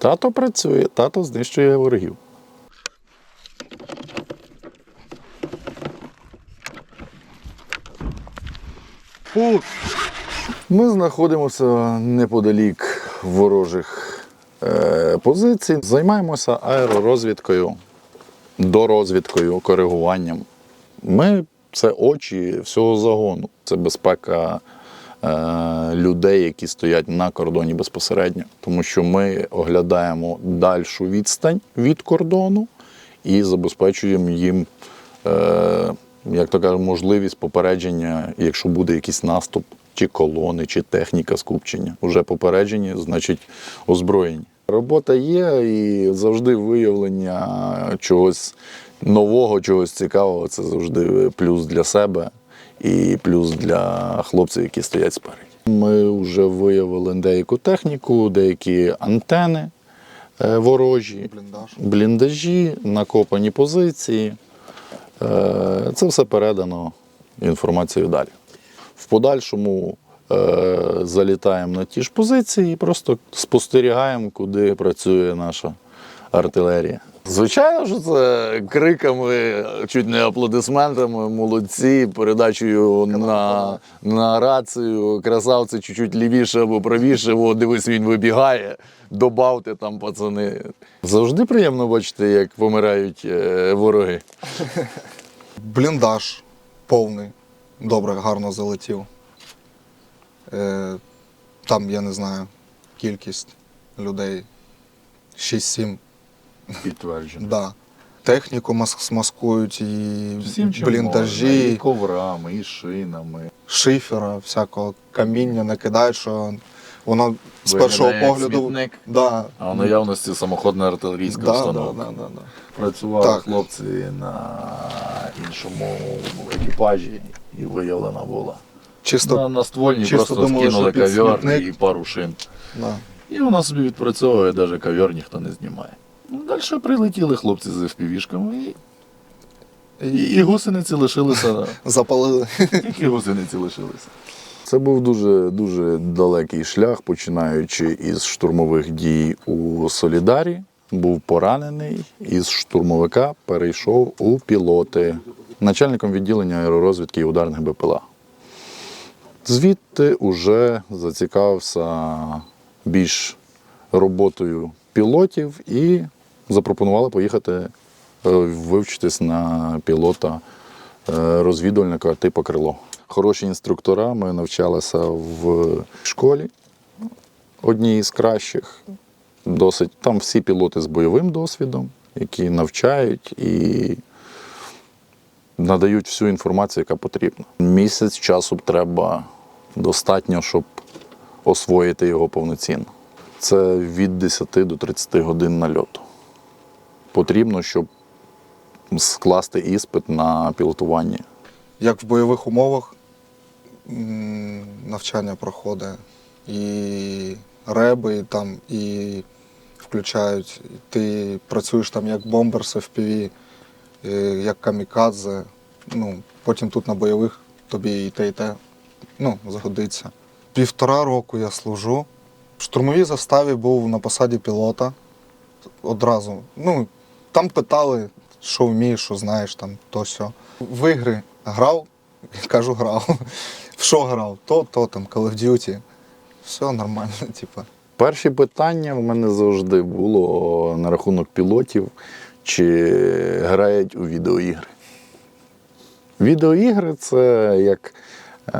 Тато працює, тато знищує ворогів. Ми знаходимося неподалік ворожих е, позицій. Займаємося аеророзвідкою, дорозвідкою, коригуванням. Ми це очі всього загону. Це безпека людей, які стоять на кордоні безпосередньо. Тому що ми оглядаємо дальшу відстань від кордону і забезпечуємо їм, е, як то кажуть, можливість попередження, якщо буде якийсь наступ, чи колони, чи техніка скупчення. Уже попереджені, значить озброєні. Робота є і завжди виявлення чогось нового, чогось цікавого це завжди плюс для себе і плюс для хлопців, які стоять спереді. Ми вже виявили деяку техніку, деякі антени е, ворожі, Бліндаж. бліндажі, накопані позиції. Е, Це все передано інформацією далі. В подальшому е, залітаємо на ті ж позиції і просто спостерігаємо, куди працює наша артилерія. Звичайно, що це криками, чуть не аплодисментами, молодці, передачею на, на рацію, красавці чуть-чуть лівіше або правіше, о, дивись, він вибігає, добавте там, пацани. Завжди приємно бачити, як помирають е, вороги. Бліндаж повний. Добре, гарно залетів. Е, там, я не знаю, кількість людей. 6-7. Підтверджено. Да. Техніку мас- маскують і Всім чим бліндажі, можна, і коврами, і шинами. шифера, всякого каміння накидають, що воно з першого Виглядає як погляду. смітник. Да. А в наявності самоходна артилерійська Да, да, установка. да, да, да. Працювали Так. хлопці на іншому екіпажі і виявлена була. Чисто На, на ствольні чисто просто думали, скинули що під смітник. і пару шин. да. І вона собі відпрацьовує, навіть ковер ніхто не знімає. Ну, далі прилетіли хлопці з FPV-шками і, і, гусениці лишилися. запалили. Тільки гусениці лишилися. Це був дуже дуже далекий шлях, починаючи із штурмових дій у Солідарі. Був поранений із штурмовика перейшов у пілоти начальником відділення аеророзвідки і ударних БПЛА. Звідти вже зацікавився більш роботою пілотів і запропонували поїхати е, вивчитись на пілота е, розвідувальника типу крило. Хороші інструктора. Ми навчалися в школі одній із кращих. Досить там всі пілоти з бойовим досвідом, які навчають і надають всю інформацію, яка потрібна. Місяць часу треба достатньо, щоб освоїти його повноцінно. Це від 10 до 30 годин нальоту. Потрібно, щоб скласти іспит на пілотування. як в бойових умовах навчання проходить. І реби і там і включають. Ти працюєш там як бомбер з FPV, е, як камікадзе. Ну, потім тут на бойових тобі і те, і те ну, згодиться. Півтора року я служу. В штурмовій заставі був на посаді пілота. Одразу. Ну, там питали, що вмієш, що знаєш, там то сьо. В ігри грав, кажу, грав. В що грав? То, то там, Call of Duty. Все нормально, типу. Перші питання в мене завжди було на рахунок пілотів, чи грають у відеоігри. Відеоігри це як е,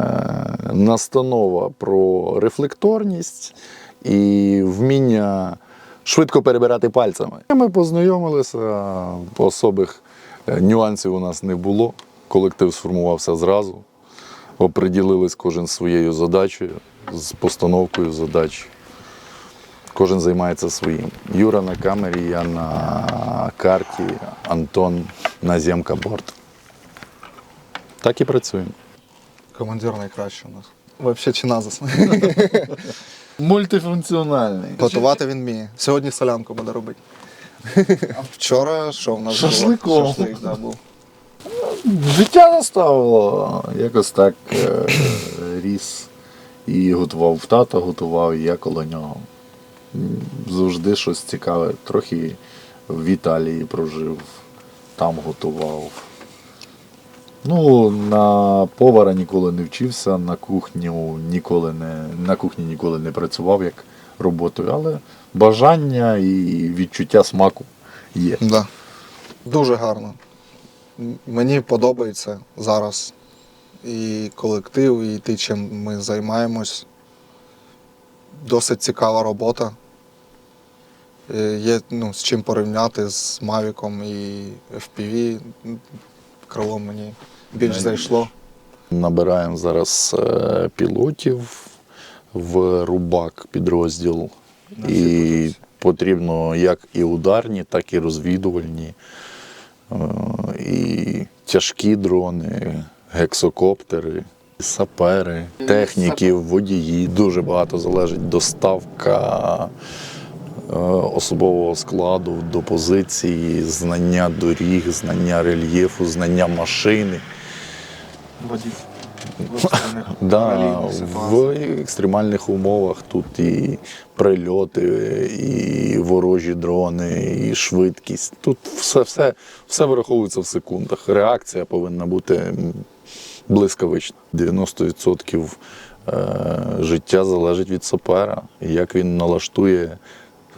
настанова про рефлекторність і вміння швидко перебирати пальцями. Ми познайомилися, особих е, нюансів у нас не було. Колектив сформувався зразу, оприділились кожен своєю задачею, з постановкою задач. Кожен займається своїм. Юра на камері, я на карті, Антон на зйомка борт. Так і працюємо. Командир найкращий у нас. Взагалі чи назис. Мультифункціональний. Готувати він вміє. Сьогодні солянку буде робити. Вчора що в нас Шашликом. було? Шашлик, да, був. Життя наставило. Якось так е, ріс і готував тато, готував, і я коло нього. завжди щось цікаве. Трохи в Італії прожив, там готував. Ну, на повара ніколи не вчився, на кухню ніколи не, на кухні ніколи не працював як роботою, але бажання і відчуття смаку є. Да. Дуже гарно. Мені подобається зараз і колектив, і те, чим ми займаємось. Досить цікава робота. Е, Є ну, з чим порівняти з Мавіком і FPV. Крило мені більш зайшло. Набираємо зараз е, пілотів в рубак підрозділ. І потрібно як і ударні, так і розвідувальні, е, і тяжкі дрони, гексокоптери, сапери, техніків, водії. Дуже багато залежить доставка е, особового складу до позиції, знання доріг, знання рельєфу, знання машини. Да, в екстремальних умовах тут і прильоти, і ворожі дрони, і швидкість. Тут все, все, все враховується в секундах. Реакція повинна бути блискавична. 90% е, життя залежить від сапера. Як він налаштує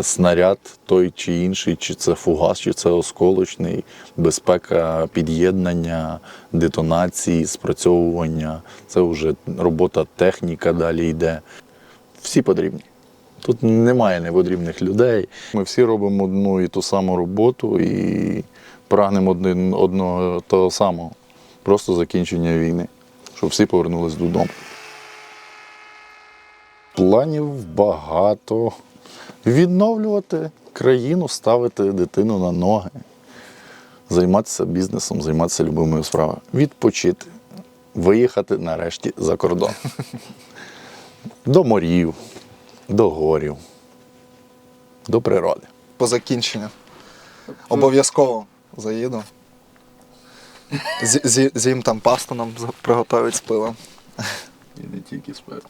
снаряд той чи інший, чи це фугас, чи це осколочний, безпека під'єднання, детонації, спрацьовування. Це вже робота техніка далі йде. Всі потрібні. Тут немає непотрібних людей. Ми всі робимо одну і ту саму роботу і прагнемо один одного того самого. Просто закінчення війни, щоб всі повернулись додому. Планів багато. Відновлювати країну, ставити дитину на ноги, займатися бізнесом, займатися любимою справою, відпочити, виїхати нарешті за кордон. До морів, до горів, до природи. По закінченню. Обов'язково заїду. З- З'їм там пасту нам з- приготують з пивом. І не тільки спив.